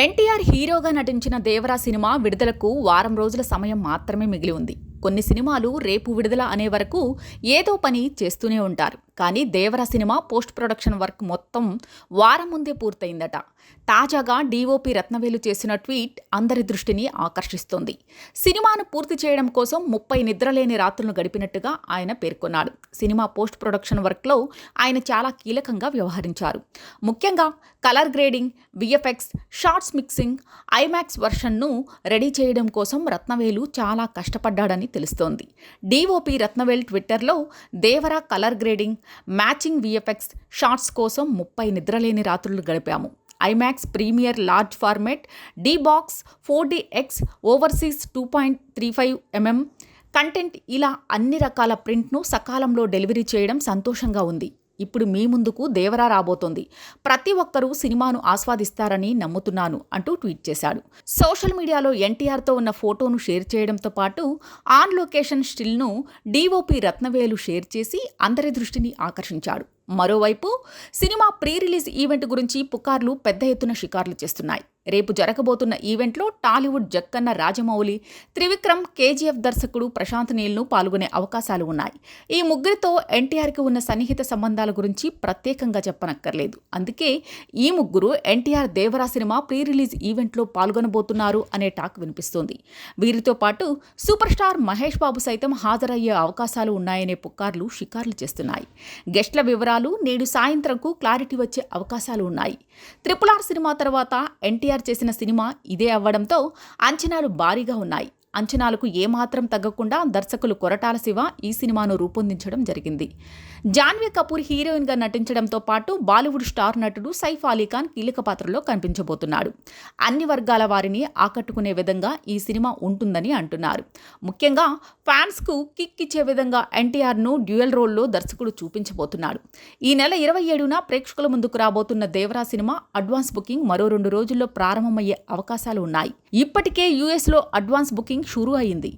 ఎన్టీఆర్ హీరోగా నటించిన దేవరా సినిమా విడుదలకు వారం రోజుల సమయం మాత్రమే మిగిలి ఉంది. కొన్ని సినిమాలు రేపు విడుదల అనే వరకు ఏదో పని చేస్తూనే ఉంటారు. కానీ Devara cinema post production work మొత్తం వారం ముందే పూర్తయిందట. తాజాగా డీఓపీ రత్నవేలు చేసిన ట్వీట్ అందరి దృష్టిని ఆకర్షిస్తోంది. సినిమాను పూర్తి చేయడం కోసం ముప్పై నిద్రలేని రాత్రులను గడిపినట్టుగా ఆయన పేర్కొన్నాడు. సినిమా పోస్ట్ ప్రొడక్షన్ వర్క్లో ఆయన చాలా కీలకంగా వ్యవహరించారు. ముఖ్యంగా colour grading VFX shots mixing IMAX వర్షన్ను ready చేయడం కోసం రత్నవేలు చాలా కష్టపడ్డాడని తెలుస్తోంది. డీఓపీ రత్నవేల్ ట్విట్టర్లో Devara colour grading matching VFX shots కోసం ముప్పై నిద్రలేని రాత్రులు గడిపాము. IMAX premier large format D box four D X overseas two point three five MM content ఇలా అన్ని రకాల ప్రింట్ను సకాలంలో డెలివరీ చేయడం సంతోషంగా ఉంది. ఇప్పుడు మీ ముందుకు దేవరా రాబోతోంది. ప్రతి ఒక్కరూ సినిమాను ఆస్వాదిస్తారని నమ్ముతున్నాను అంటూ ట్వీట్ చేశాడు. సోషల్ మీడియాలో ఎన్టీఆర్తో ఉన్న ఫోటోను షేర్ చేయడంతో పాటు ఆన్ లొకేషన్ స్టిల్ను డీఓపీ రత్నవేలు షేర్ చేసి అందరి దృష్టిని ఆకర్షించాడు. మరోవైపు సినిమా ప్రీ రిలీజ్ ఈవెంట్ గురించి పుకార్లు పెద్ద ఎత్తున షికార్లు చేస్తున్నాయి. రేపు జరగబోతున్న ఈవెంట్లో టాలీవుడ్ జక్కన్న రాజమౌళి త్రివిక్రమ్ కేజీఎఫ్ దర్శకుడు ప్రశాంత్ నీల్ను పాల్గొనే అవకాశాలు ఉన్నాయి. ఈ ముగ్గురితో ఎన్టీఆర్కి ఉన్న సన్నిహిత సంబంధాల గురించి ప్రత్యేకంగా చెప్పనక్కర్లేదు. అందుకే ఈ ముగ్గురు NTR Devara cinema pre release ఈవెంట్లో పాల్గొనబోతున్నారు అనే టాక్ వినిపిస్తోంది. వీరితో పాటు సూపర్ స్టార్ మహేష్ బాబు సైతం హాజరయ్యే అవకాశాలు ఉన్నాయనే పుకార్లు షికార్లు చేస్తున్నాయి. గెస్ట్ల వివరాలు నేడు సాయంత్రంకు క్లారిటీ వచ్చే అవకాశాలు ఉన్నాయి. త్రిపుల్ ఆర్ సినిమా తర్వాత ఎన్టీఆర్ చేసిన సినిమా ఇదే అవ్వడంతో అంచనాలు భారీగా ఉన్నాయి. అంచనాలకు ఏమాత్రం తగ్గకుండా దర్శకులు కొరటాల శివ ఈ సినిమాను రూపొందించడం జరిగింది. జాన్వీ కపూర్ హీరోయిన్గా నటించడంతో పాటు బాలీవుడ్ స్టార్ నటుడు సైఫ్ అలీఖాన్ కీలక పాత్రలో కనిపించబోతున్నాడు అన్ని వర్గాల వారిని ఆకట్టుకునే విధంగా ఈ సినిమా ఉంటుందని అంటున్నారు. ముఖ్యంగా ఫ్యాన్స్కు కిక్ ఇచ్చే విధంగా ఎన్టీఆర్ను డ్యూయల్ రోల్లో దర్శకుడు చూపించబోతున్నాడు. ఈ నెల ఇరవై ఏడున ప్రేక్షకుల ముందుకు రాబోతున్న దేవరా సినిమా అడ్వాన్స్ బుకింగ్ మరో రెండు రోజుల్లో ప్రారంభమయ్యే అవకాశాలు ఉన్నాయి. ఇప్పటికే యూఎస్లో అడ్వాన్స్ బుకింగ్ షురూ అయింది